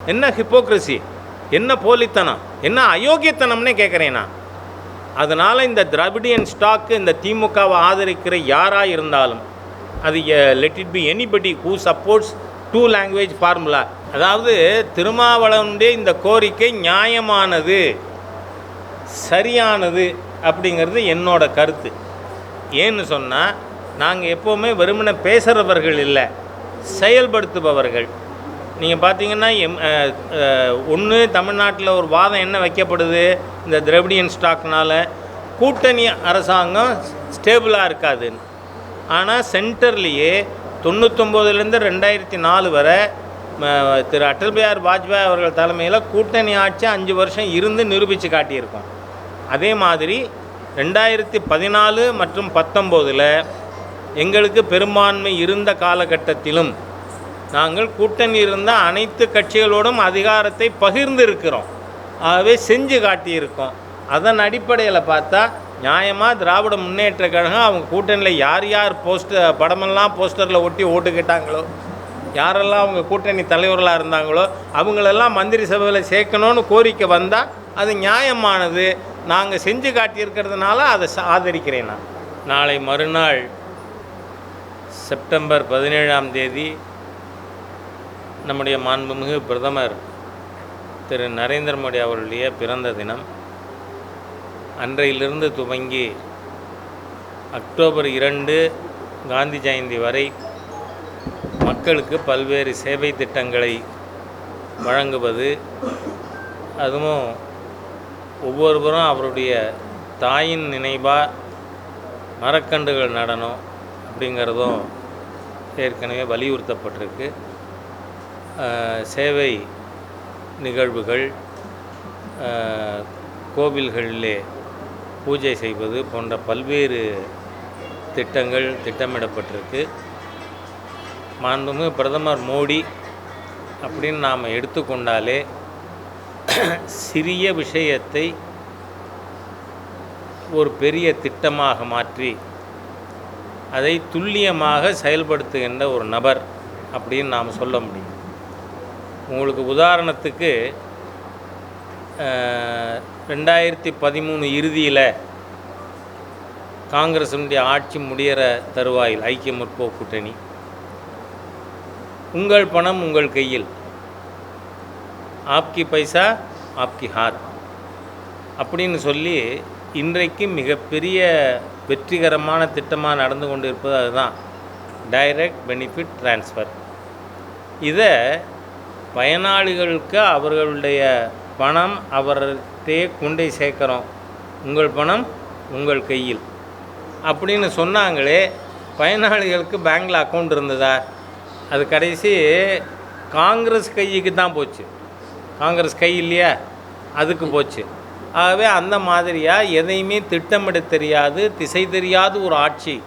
என்ன ஹிப்போக்ரஸி என்ன போலித்தனம்? என்ன அயோக்கியத்தனம்னே கேட்குறேன் நான். அதனால் இந்த திராவிடியன் ஸ்டாக்கு இந்த திமுகவை ஆதரிக்கிற யாராக இருந்தாலும் அது let it be anybody who supports two language formula அதாவது திருமாவளவனுடைய இந்த கோரிக்கை நியாயமானது சரியானது அப்படிங்கிறது என்னோட கருத்து. ஏன்னு சொன்னால் நாங்கள் எப்போவுமே வெறுமனை பேசுகிறவர்கள் இல்லை செயல்படுத்துபவர்கள். நீங்கள் பார்த்தீங்கன்னா எம் ஒன்று தமிழ்நாட்டில் ஒரு வாதம் என்ன வைக்கப்படுது? இந்த திரவிடியன் ஸ்டாக்னால் கூட்டணி அரசாங்கம் ஸ்டேபிளாக இருக்காதுன்னு. ஆனால் சென்டர்லேயே தொண்ணூத்தொம்போதுலேருந்து ரெண்டாயிரத்தி நாலு வரை திரு அட்டல் பிஹார் வாஜ்பாய் அவர்கள் தலைமையில் கூட்டணி ஆட்சி அஞ்சு வருஷம் இருந்து நிரூபித்து காட்டியிருக்கோம். அதே மாதிரி ரெண்டாயிரத்தி பதினாலு மற்றும் பத்தொம்போதில் எங்களுக்கு பெரும்பான்மை இருந்த காலகட்டத்திலும் நாங்கள் கூட்டணி இருந்த அனைத்து கட்சிகளோடும் அதிகாரத்தை பகிர்ந்து இருக்கிறோம் ஆகவே செஞ்சு காட்டியிருக்கோம். அதன் அடிப்படையில் பார்த்தா நியாயமாக திராவிட முன்னேற்ற கழகம் அவங்க கூட்டணியில் யார் யார் போஸ்டர் படமெல்லாம் போஸ்டரில் ஒட்டி ஓட்டு கேட்டாங்களோ யாரெல்லாம் அவங்க கூட்டணி தலைவர்களாக இருந்தாங்களோ அவங்களெல்லாம் மந்திரி சபையில் சேர்க்கணும்னு கோரிக்கை வந்தால் அது நியாயமானது. நாங்கள் செஞ்சு காட்டியிருக்கிறதுனால அதை ஆதரிக்கிறேன் நான். நாளை மறுநாள் செப்டம்பர் பதினேழாம் தேதி நம்முடைய மாண்புமிகு பிரதமர் திரு நரேந்திர மோடி அவருடைய பிறந்த தினம். அன்றையிலிருந்து துவங்கி அக்டோபர் இரண்டு காந்தி ஜெயந்தி வரை மக்களுக்கு பல்வேறு சேவை திட்டங்களை வழங்குவது அதுவும் ஒவ்வொருவரும் அவருடைய தாயின் நினைவாக மரக்கன்றுகள் நடனம் அப்படிங்கிறதும் ஏற்கனவே வலியுறுத்தப்பட்டிருக்கு. சேவை நிகழ்வுகள் கோவில்களிலே பூஜை செய்வது போன்ற பல்வேறு திட்டங்கள் திட்டமிடப்பட்டிருக்கு. மாண்புமிகு பிரதமர் மோடி அப்படின்னு நாம் எடுத்துக்கொண்டாலே சிறிய விஷயத்தை ஒரு பெரிய திட்டமாக மாற்றி அதை துல்லியமாக செயல்படுத்துகின்ற ஒரு நபர் அப்படின்னு நாம் சொல்ல முடியும். உங்களுக்கு உதாரணத்துக்கு ரெண்டாயிரத்தி பதிமூணு இறுதியில் காங்கிரஸினுடைய ஆட்சி முடிகிற தருவாயில் ஐக்கிய முற்போக்கு கூட்டணி. உங்கள் பணம் உங்கள் கையில். ஆப்கி பைசா ஆப்கி ஹாத் அப்படின்னு சொல்லி இன்றைக்கு மிகப்பெரிய வெற்றிகரமான திட்டமாக நடந்து கொண்டு இருப்பது அதுதான். Direct benefit transfer. இதை பயனாளிகளுக்கு அவர்களுடைய பணம் அவர்கிட்டே கொண்டே சேர்க்குறோம். உங்கள் பணம் உங்கள் கையில். அப்படின்னு சொன்னாங்களே பயனாளிகளுக்கு பேங்கில் அக்கௌண்ட் இருந்ததா? அது கடைசி காங்கிரஸ் கைக்கு தான் போச்சு. காங்கிரஸ் கை இல்லையா? அதுக்கு போச்சு. ஆகவே அந்த மாதிரியாக எதையுமே திட்டமிட தெரியாது திசை தெரியாது ஒரு ஆட்சி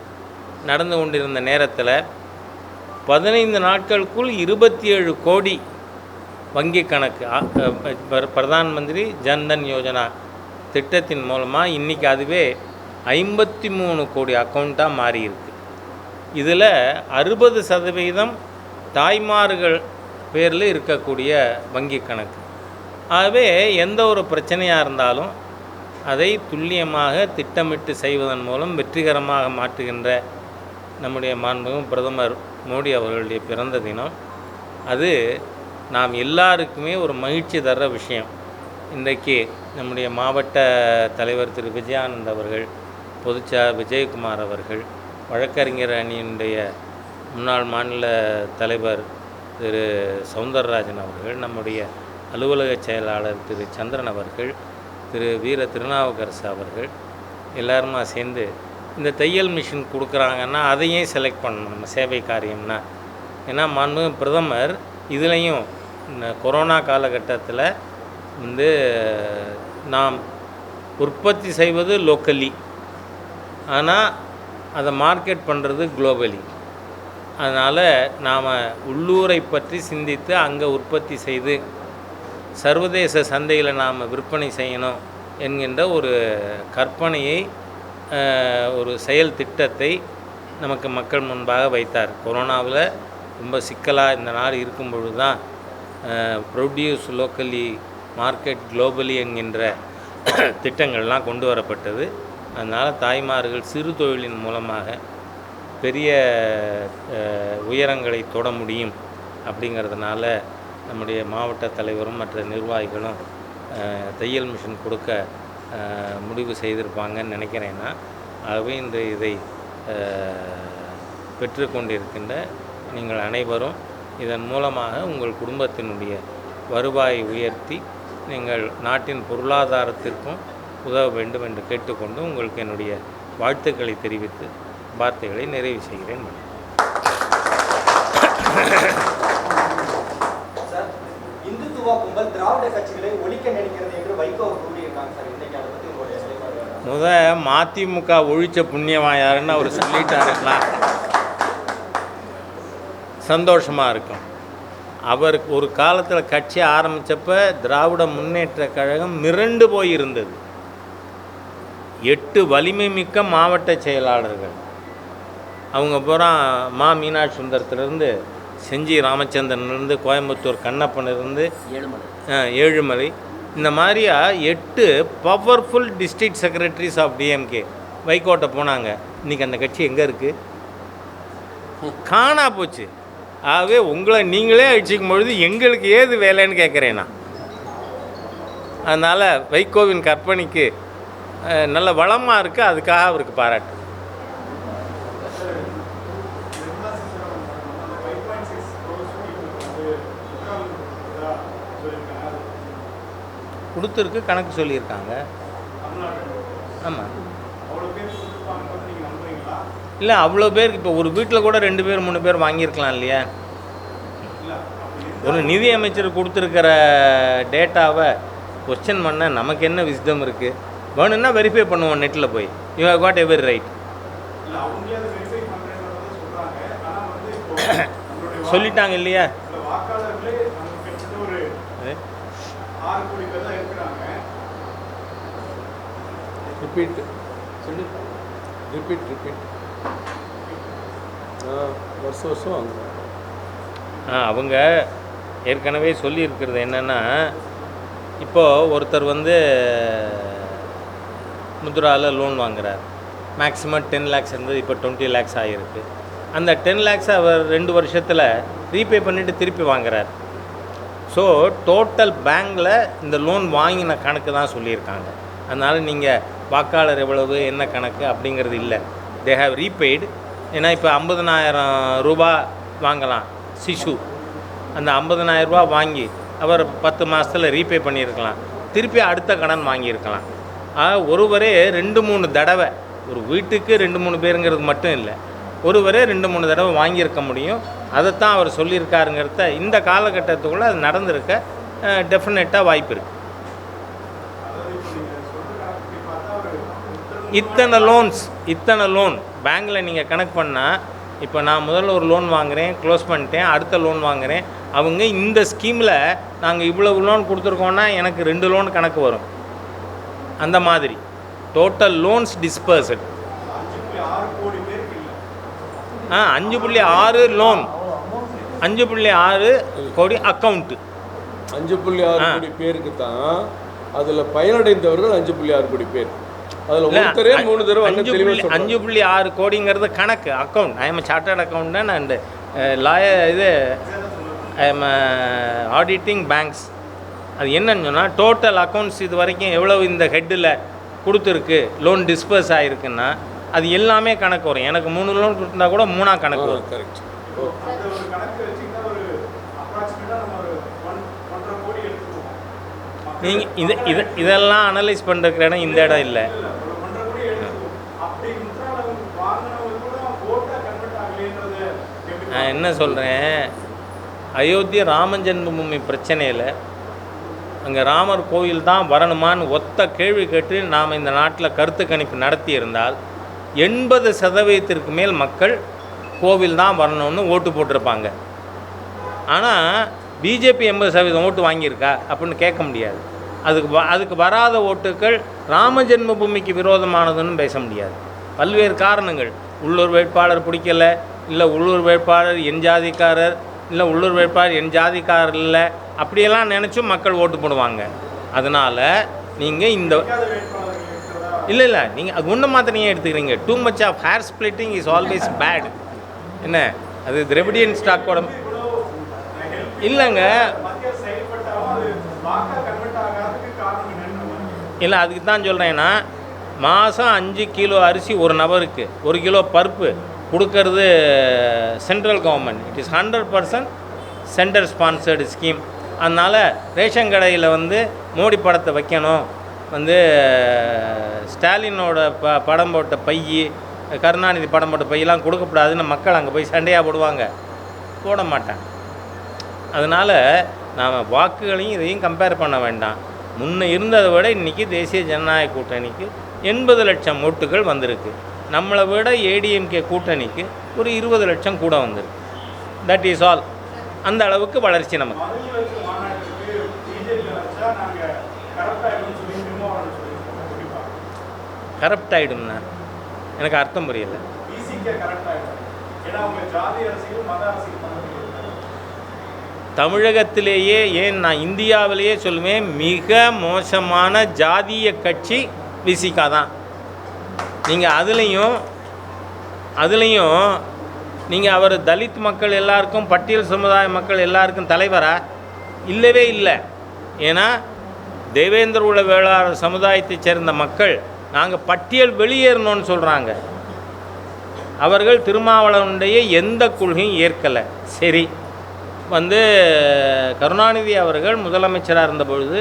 நடந்து கொண்டிருந்த நேரத்தில் பதினைந்து நாட்களுக்குள் இருபத்தி ஏழு கோடி வங்கி கணக்கு பிரதான் மந்திரி ஜன்தன் யோஜனா திட்டத்தின் மூலமாக இன்றைக்கி அதுவே ஐம்பத்தி மூணு கோடி அக்கௌண்ட்டாக மாறியிருக்கு. இதில் அறுபது சதவீதம் தாய்மார்கள் பேரில் இருக்கக்கூடிய வங்கி கணக்கு. ஆகவே எந்த ஒரு பிரச்சனையாக இருந்தாலும் அதை துல்லியமாக திட்டமிட்டு செய்வதன் மூலம் வெற்றிகரமாக மாற்றுகின்ற நம்முடைய மாண்பும் பிரதமர் மோடி அவர்களுடைய பிறந்த தினம். அது நாம் எல்லாருக்குமே ஒரு மகிழ்ச்சி தர்ற விஷயம். இன்றைக்கு நம்முடைய மாவட்ட தலைவர் திரு. விஜயானந்த் அவர்கள் பொதுச்சா விஜயகுமார் அவர்கள் வழக்கறிஞர் அணியினுடைய முன்னாள் மாநில தலைவர் திரு. சவுந்தரராஜன் அவர்கள் நம்முடைய அலுவலக செயலாளர் திரு. சந்திரன் அவர்கள் திரு. வீர திருநாவுக்கரசு அவர்கள் எல்லாருமா சேர்ந்து இந்த தையல் மிஷின் கொடுக்குறாங்கன்னா அதையும் செலக்ட் பண்ணணும். நம்ம சேவை காரியம்னா ஏன்னா மாண்பு பிரதமர் இதுலேயும் கொரோனா காலகட்டத்தில் வந்து நாம் உற்பத்தி செய்வது லோக்கலி ஆனால் அதை மார்க்கெட் பண்ணுறது குளோபலி அதனால் நாம் உள்ளூரை பற்றி சிந்தித்து அங்கே உற்பத்தி செய்து சர்வதேச சந்தையில் நாம் விற்பனை செய்யணும் என்கின்ற ஒரு கற்பனையை ஒரு செயல் திட்டத்தை நமக்கு மக்கள் முன்பாக வைத்தார். கொரோனாவில் ரொம்ப சிக்கலாக இந்த நாடு இருக்கும் பொழுது தான் ப்ரொடியூஸ் லோக்கலி மார்க்கெட் குளோபலி என்கின்ற திட்டங்கள்லாம் கொண்டு வரப்பட்டது. அதனால் தாய்மார்கள் சிறு தொழிலின் மூலமாக பெரிய உயரங்களை தொட முடியும் அப்படிங்கிறதுனால நம்முடைய மாவட்ட தலைவரும் மற்ற நிர்வாகிகளும் தையல் மிஷின் கொடுக்க முடிவு செய்திருப்பாங்கன்னு நினைக்கிறேன்னா ஆகவே இந்த இதை பெற்றுக்கொண்டிருக்கின்ற நீங்கள் அனைவரும் இதன் மூலமாக உங்கள் குடும்பத்தினுடைய வருவாயை உயர்த்தி நீங்கள் நாட்டின் பொருளாதாரத்திற்கும் உதவ வேண்டும் என்று கேட்டுக்கொண்டு உங்களுக்கு என்னுடைய வாழ்த்துக்களை தெரிவித்து வார்த்தைகளை நிறைவு செய்கிறேன்? முத மதிமுக ஒழிச்ச புண்ணியமா யாருன்னு அவர் சொல்லிட்டாருங்களா? சந்தோஷமாக இருக்கும். அவர் ஒரு காலத்தில் கட்சி ஆரம்பித்தப்போ திராவிட முன்னேற்ற கழகம் மிரண்டு போய் இருந்தது எட்டு வலிமை மிக்க மாவட்ட செயலாளர்கள். அவங்க பூரா மா மீனாட்சி சுந்தரத்துலேருந்து செஞ்சி ராமச்சந்திரன்லேருந்து கோயம்புத்தூர் கண்ணப்பனிலிருந்து ஏழுமலை ஏழுமலை. இந்த மாதிரியா எட்டு powerful district secretaries of DMK வைகோட்டை போனாங்க. இன்றைக்கி அந்த கட்சி எங்கே இருக்குது காணா போச்சு. ஆகவே உங்களை நீங்களே அழிச்சிக்கும் பொழுது எங்களுக்கு ஏது வேலைன்னு கேட்குறேன்? நான் அதனால் வைகோவின் கற்பனைக்கு நல்ல வளமாக இருக்குது அதுக்காக அவருக்கு பாராட்டு. கொடுத்துருக்கு கணக்கு சொல்லியிருக்காங்க. ஆமாம் இல்லை அவ்வளோ பேருக்கு இப்போ ஒரு வீட்டில் கூட ரெண்டு பேர் மூணு பேர் வாங்கியிருக்கலாம் இல்லையா? ஒரு நிதி அமைச்சர் கொடுத்துருக்கிற டேட்டாவை கொஸ்டின் பண்ண நமக்கு என்ன விஸ்டம் இருக்குது வேணும்னா வெரிஃபை பண்ணுவோம் நெட்டில் போய். You have got every right சொல்லிட்டாங்க இல்லையா? ரிப்பீட் ரிப்பீட் ரிப்பீட் வருஷம் வருஷம் வாங்குவோம். ஆ அவங்க ஏற்கனவே சொல்லியிருக்கிறது என்னென்னா இப்போது ஒருத்தர் வந்து முத்ராவில் லோன் வாங்குறார். மேக்ஸிமம் டென் லேக்ஸ் இருந்தது இப்போ டுவெண்ட்டி லேக்ஸ் ஆகிருக்கு அந்த டென் லேக்ஸ் அவர் ரெண்டு வருஷத்தில் ரீபே பண்ணிவிட்டு திருப்பி வாங்குறார். ஸோ டோட்டல் பேங்க்கில் இந்த லோன் வாங்கின கணக்கு தான் சொல்லியிருக்காங்க. அதனால் நீங்கள் வாக்காளர் எவ்வளவு என்ன கணக்கு அப்படிங்கிறது இல்லை. தே ஹாவ் ரீபெய்டு ஏன்னா இப்போ ஐம்பதனாயிரம் ரூபா வாங்கலாம் சிசு. அந்த 50000 வாங்கி அவர் பத்து மாதத்தில் ரீபே பண்ணியிருக்கலாம். திருப்பி அடுத்த கடன் வாங்கியிருக்கலாம். ஒருவரே ரெண்டு மூணு தடவை ஒரு வீட்டுக்கு ரெண்டு மூணு பேருங்கிறது மட்டும் இல்லை ஒருவரே ரெண்டு மூணு தடவை வாங்கியிருக்க முடியும். அதைத்தான் அவர் சொல்லியிருக்காருங்கிறத இந்த காலகட்டத்துக்குள்ளே அது நடந்திருக்க டெஃபினட்டாக வாய்ப்பு இருக்குது இத்தனை லோன்ஸ் இத்தனை லோன் பேங்க்கில் நீங்கள் கணக்கு பண்ணால் இப்போ நான் முதல்ல ஒரு லோன் வாங்குகிறேன் க்ளோஸ் பண்ணிட்டேன் அடுத்த லோன் வாங்குகிறேன் அவங்க இந்த ஸ்கீமில் நாங்கள் இவ்வளவு லோன் கொடுத்துருக்கோன்னா எனக்கு ரெண்டு லோன் கணக்கு வரும். அந்த மாதிரி. டோட்டல் லோன்ஸ் டிஸ்பர்சட் ஆ அஞ்சு புள்ளி ஆறு லோன் அஞ்சு புள்ளி ஆறு கோடி அக்கௌண்ட்டு அஞ்சு புள்ளி ஆறு. கோடி பேருக்கு தான் அதில் பயனடைந்தவர்கள் அஞ்சு புள்ளி ஆறு கோடி பேர். அதில் அஞ்சு புள்ளி அஞ்சு சொல்றாங்க. புள்ளி ஆறு கோடிங்கிறது கணக்கு account I am chartered account and lawyer இது ஐ எம் ஆடிட்டிங் பேங்க்ஸ் அது என்னன்னு சொன்னால் டோட்டல் அக்கௌண்ட்ஸ் இது வரைக்கும் எவ்வளவு இந்த ஹெட்டில் கொடுத்துருக்கு லோன் டிஸ்பர்ஸ் ஆகிருக்குன்னா அது எல்லாமே கணக்கு வரும். எனக்கு மூணு லோன் கொடுத்தா கூட மூணா கணக்கு வரும். கரெக்ட் நீங்கள் இது இது இதெல்லாம் அனலைஸ் பண்ணுறதுக்கு இடம் இந்த இடம் இல்லை. நான் என்ன சொல்கிறேன் அயோத்தி ராம ஜென்மபூமி பிரச்சனையில் அங்கே ராமர் கோயில் தான் வரணுமான்னு ஒத்த கேள்வி கேட்டு நாம் இந்த நாட்டில் கருத்து கணிப்பு நடத்தியிருந்தால் எண்பது சதவீதத்திற்கு மேல் மக்கள் கோவில் தான் வரணும்னு ஓட்டு போட்டிருப்பாங்க. ஆனால் பிஜேபி எண்பது சதவீதம் ஓட்டு வாங்கியிருக்கா? அப்படின்னு கேட்க முடியாது. அதுக்கு வ- அதுக்கு வராத ஓட்டுக்கள் ராம ஜென்மபூமிக்கு விரோதமானதுன்னு பேச முடியாது. பல்வேறு காரணங்கள். உள்ளூர் வேட்பாளர் பிடிக்கல இல்லை உள்ளூர் வேட்பாளர் என் ஜாதிக்காரர் இல்லை உள்ளூர் வேட்பாளர் என் ஜாதிக்காரர் இல்லை அப்படியெல்லாம் நினச்சும் மக்கள் ஓட்டு போடுவாங்க. அதனால் நீங்கள் இந்த இல்லை இல்லை நீங்கள் அது ஒன்று மாத்திரையே எடுத்துக்கிறீங்க. Too much of hair splitting is always bad என்ன? அது திரவிடியன் ஸ்டாக்கோட இல்லைங்க. இல்லை அதுக்கு தான் சொல்கிறேன்னா மாதம் அஞ்சு கிலோ அரிசி ஒரு நபருக்கு ஒரு கிலோ பருப்பு. கொடுக்கறது central government it is hundred percent centre sponsored scheme அதனால் ரேஷன் கடையில் வந்து மோடி படத்தை வைக்கணும். வந்து ஸ்டாலினோட ப படம் போட்ட பை கருணாநிதி படம் போட்ட பையெல்லாம் கொடுக்கக்கூடாதுன்னு மக்கள் அங்கே போய் சண்டையாக போடுவாங்க. போட மாட்டாங்க. அதனால் நாம் வாக்குகளையும் இதையும் கம்பேர் பண்ண வேண்டாம். முன்ன இருந்ததை விட இன்றைக்கி தேசிய ஜனநாயக கூட்டணிக்கு எண்பது லட்சம் ஓட்டுகள் வந்திருக்கு. நம்மளை விட ஏடிஎம்கே கூட்டணிக்கு ஒரு இருபது லட்சம் கூட வந்திருக்கு. தட் இஸ் ஆல் அந்த அளவுக்கு வளர்ச்சி நமக்கு. கரப்ட் ஆகிடும்னா எனக்கு அர்த்தம் புரியல. தமிழகத்திலேயே ஏன் நான் இந்தியாவிலேயே சொல்லுவேன் மிக மோசமான ஜாதிய கட்சி விசிகா தான் நீங்கள் அதுலேயும் அதுலேயும் நீங்கள் அவர் தலித் மக்கள் எல்லாருக்கும் பட்டியல் சமுதாய மக்கள் எல்லாருக்கும் தலைவரா? இல்லவே இல்லை. ஏன்னா தேவேந்திர உள்ள வேளாளர் சமுதாயத்தைச் சேர்ந்த மக்கள் நாங்கள் பட்டியல் வெளியேறணும்னு சொல்கிறாங்க அவர்கள் திருமாவளவனுடைய எந்த கொள்கையும் ஏற்கலை. சரி. வந்து கருணாநிதி அவர்கள் முதலமைச்சராக இருந்த பொழுது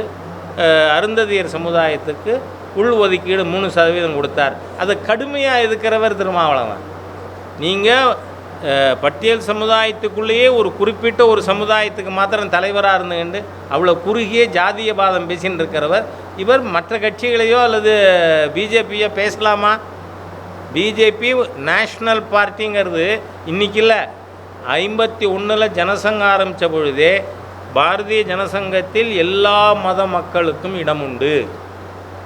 அருந்ததியர் சமுதாயத்துக்கு உள் ஒதுக்கீடு மூணு சதவீதம் கொடுத்தார். அதை கடுமையாக எதுக்கிறவர் திருமாவளவன். நீங்கள் பட்டியல் சமுதாயத்துக்குள்ளேயே ஒரு குறிப்பிட்ட ஒரு சமுதாயத்துக்கு மாத்திரம் தலைவராக இருந்துக்கிண்டு அவ்வளோ குறுகிய ஜாதிய பாதம் பேசின்னு இருக்கிறவர் இவர் மற்ற கட்சிகளையோ அல்லது பிஜேபியோ பேசலாமா? பிஜேபி நேஷ்னல் பார்ட்டிங்கிறது இன்றைக்கி இல்லை ஐம்பத்தி ஒன்றில் ஜனசங்கம் ஆரம்பித்த பொழுதே பாரதிய ஜனசங்கத்தில் எல்லா மத மக்களுக்கும் இடம் உண்டு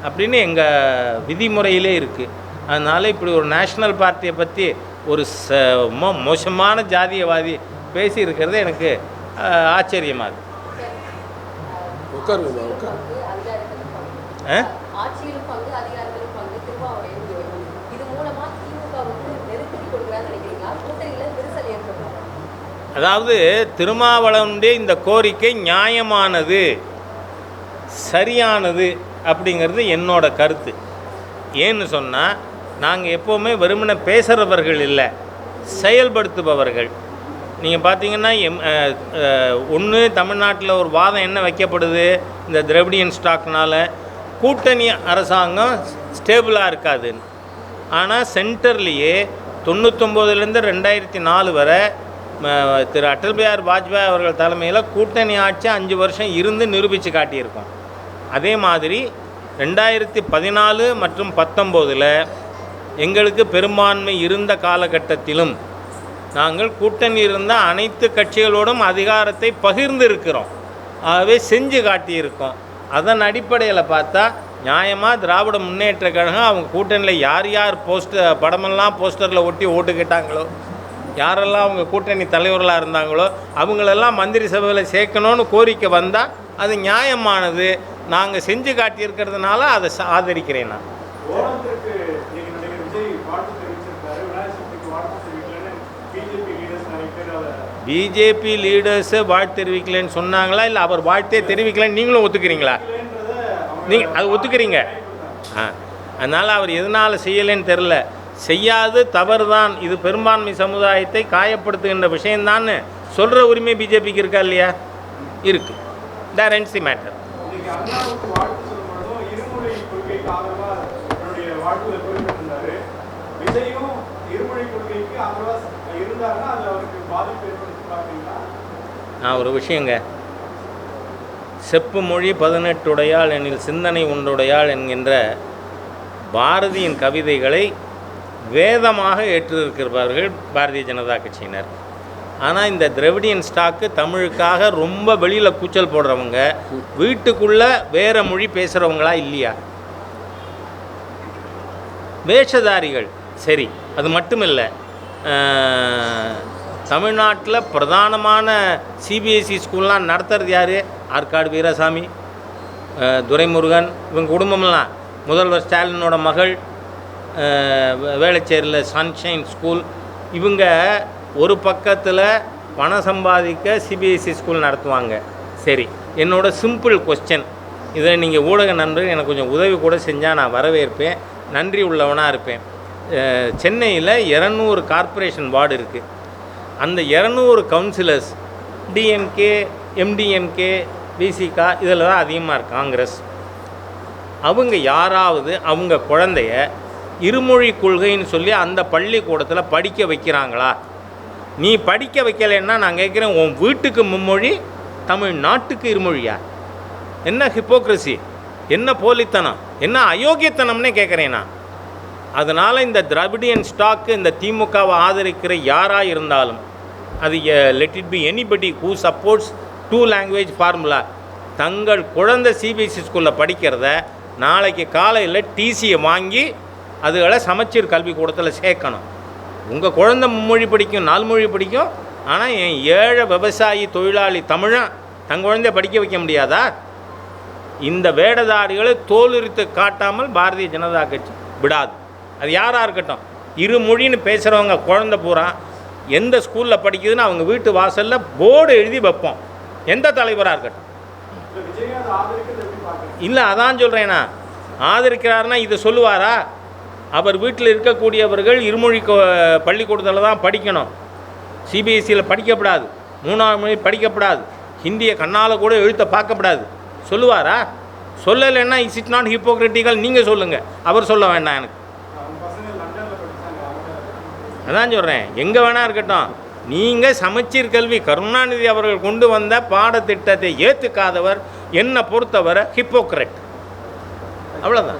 அப்படின்னு எங்கள் விதிமுறையிலே இருக்குது அதனால் இப்படி ஒரு நேஷ்னல் பார்ட்டியை பற்றி ஒரு ச மோ மோசமான ஜாதியவாதி பேசி இருக்கிறது எனக்கு அஹ், ஆச்சரியமா இருக்கு. உட்காருங்கம்மா உட்காரு. பங்கு, அதிகாரத்திலும் பங்கு. ஆ? அதாவது திருமாவளவனுடைய இந்த கோரிக்கை நியாயமானது சரியானது அப்படிங்கிறது என்னோட கருத்து. ஏன்னு சொன்னால் நாங்கள் எப்போவுமே வெறுமனை பேசுகிறவர்கள் இல்லை செயல்படுத்துபவர்கள். நீங்கள் பார்த்தீங்கன்னா எம் ஒன்று தமிழ்நாட்டில் ஒரு வாதம் என்ன வைக்கப்படுது? இந்த திரவிடியன் ஸ்டாக்னால் கூட்டணி அரசாங்கம் ஸ்டேபிளாக இருக்காதுன்னு. ஆனால் சென்டர்லேயே தொண்ணூத்தொம்போதுலேருந்து ரெண்டாயிரத்தி நாலு வரை திரு அட்டல் பிஹார் வாஜ்பாய் அவர்கள் தலைமையில் கூட்டணி ஆட்சி அஞ்சு வருஷம் இருந்து நிரூபித்து காட்டியிருக்கோம். அதே மாதிரி ரெண்டாயிரத்தி பதினாலு மற்றும் பத்தொம்போதில் எங்களுக்கு பெரும்பான்மை இருந்த காலகட்டத்திலும் நாங்கள் கூட்டணி இருந்த அனைத்து கட்சிகளோடும் அதிகாரத்தை பகிர்ந்து இருக்கிறோம் ஆகவே செஞ்சு காட்டியிருக்கோம். அதன் அடிப்படையில் பார்த்தா நியாயமாக திராவிட முன்னேற்ற கழகம் அவங்க கூட்டணியில் யார் யார் போஸ்டர் படமெல்லாம் போஸ்டரில் ஒட்டி ஓட்டு கேட்டாங்களோ யாரெல்லாம் அவங்க கூட்டணி தலைவர்களாக இருந்தாங்களோ அவங்களெல்லாம் மந்திரி சபையில் சேர்க்கணும்னு கோரிக்கை வந்தால் அது நியாயமானது. நாங்கள் செஞ்சு காட்டியிருக்கிறதுனால அதை ஆதரிக்கிறேன் நான். பிஜேபி லீடர்ஸ் வாழ்த்து தெரிவிக்கலைன்னு சொன்னாங்களா? இல்லை அவர் வாழ்த்தே தெரிவிக்கலைன்னு நீங்களும் ஒத்துக்கிறீங்களா? நீங்கள் அது ஒத்துக்கிறீங்க. ஆ. அதனால் அவர் எதனால் செய்யலைன்னு தெரில செய்யாது தவறு தான் இது பெரும்பான்மை சமுதாயத்தை காயப்படுத்துகின்ற விஷயம்தான்னு சொல்கிற உரிமை பிஜேபிக்கு இருக்கா இல்லையா? இருக்குது தேர் ends தி மேட்டர் அண்ணாவுக்கு வாழ்த்து இருமொழி கொள்கைக்கு ஆதரவா தன்னுடைய குறிப்பிட்டிருந்தாரு. விஜயும் இருமொழி கொள்கைக்கு ஆதரவா இருந்தாருன்னா அது அவருக்கு பாதிப்பு ஏற்படுத்தி நான் ஒரு விஷயங்க. செப்பு மொழி பதினெட்டுடையாள் எனில் சிந்தனை உண்டுடையாள் என்கின்ற பாரதியின் கவிதைகளை வேதமாக ஏற்றிருக்கிறார்கள் பாரதிய ஜனதா கட்சியினர். ஆனால் இந்த திரவிடியன் ஸ்டாக்கு தமிழுக்காக ரொம்ப வெளியில் கூச்சல் போடுறவங்க வீட்டுக்குள்ளே வேறு மொழி பேசுகிறவங்களா இல்லையா? வேஷதாரிகள் சரி அது மட்டும் இல்லை தமிழ்நாட்டில் பிரதானமான சிபிஎஸ்சி ஸ்கூல்லாம் நடத்துறது யார்? ஆற்காடு வீராசாமி துரைமுருகன் இவங்க குடும்பம்லாம். முதல்வர் ஸ்டாலினோட மகள் வே- வேளச்சேரியில் சன்ஷைன் ஸ்கூல் இவங்க ஒரு பக்கத்தில் பணம் சம்பாதிக்க சிபிஎஸ்சி ஸ்கூல் நடத்துவாங்க. சரி என்னோட சிம்பிள் கொஸ்டின் இதை நீங்கள் ஊடக நண்பர்கள் எனக்கு கொஞ்சம் உதவி கூட செஞ்சால் நான் வரவேற்பேன். நன்றி உள்ளவனாக இருப்பேன். சென்னையில் இரநூறு கார்ப்பரேஷன் வார்டு இருக்குது அந்த இரநூறு கவுன்சிலர்ஸ் டிஎம்கே எம்டிஎம்கே பிசிகா இதில் தான் அதிகமாக இருக்கு காங்கிரஸ். அவங்க யாராவது அவங்க குழந்தைய இருமொழி கொள்கைன்னு சொல்லி அந்த பள்ளிக்கூடத்தில் படிக்க வைக்கிறாங்களா? நீ படிக்க வைக்கலைன்னா நான் கேட்குறேன் உன் வீட்டுக்கு மும்மொழி தமிழ் நாட்டுக்கு இருமொழியா? என்ன ஹிப்போக்ரஸி என்ன போலித்தனம்? என்ன அயோக்கியத்தனம்னே கேட்குறேன் நான். அதனால் இந்த திராவிடியன் ஸ்டாக்கு இந்த திமுகவை ஆதரிக்கிற யாராக இருந்தாலும் அது let it be anybody who supports two language formula தங்கள் குழந்தை சிபிஎஸ்சி ஸ்கூலில் படிக்கிறத நாளைக்கு காலையில் டிசியை வாங்கி அதுகளை சமச்சீர் கல்விக்கூடத்தில் சேர்க்கணும். உங்கள் குழந்தை மும்மொழி படிக்கும் நாலு மொழி படிக்கும் ஆனால் என் ஏழை விவசாயி தொழிலாளி தமிழன் தன் குழந்தைய படிக்க வைக்க முடியாதா? இந்த வேடதாரிகளை தோலுரித்து காட்டாமல் பாரதிய ஜனதா கட்சி விடாது. அது யாராக இருக்கட்டும். இரு மொழின்னு பேசுகிறவங்க குழந்தை பூரா எந்த ஸ்கூலில் படிக்குதுன்னு அவங்க வீட்டு வாசலில் போர்டு எழுதி வைப்போம். எந்த தலைவராக இருக்கட்டும். இல்லை அதான் சொல்கிறேனா ஆதரிக்கிறாருன்னா இதை சொல்லுவாரா? அவர் வீட்டில் இருக்கக்கூடியவர்கள் இருமொழி பள்ளிக்கூடத்தில் தான் படிக்கணும். சிபிஎஸ்சியில் படிக்கப்படாது. மூணாவது மொழி படிக்கப்படாது. ஹிந்தியை கண்ணால் கூட எழுத்த பார்க்கப்படாது. சொல்லுவாரா? சொல்லலைன்னா இஸ் இட் நாட் ஹிப்போக்ரட்டிக்கல் நீங்கள் சொல்லுங்கள் அவர் சொல்ல வேண்டாம் எனக்கு. அதான் சொல்கிறேன் எங்கே வேணா இருக்கட்டும். நீங்கள் சமச்சீர் கல்வி கருணாநிதி அவர்கள் கொண்டு வந்த பாடத்திட்டத்தை ஏற்றுக்காதவர் என்னை பொறுத்தவரை ஹிப்போக்ரெட் அவ்வளோதான்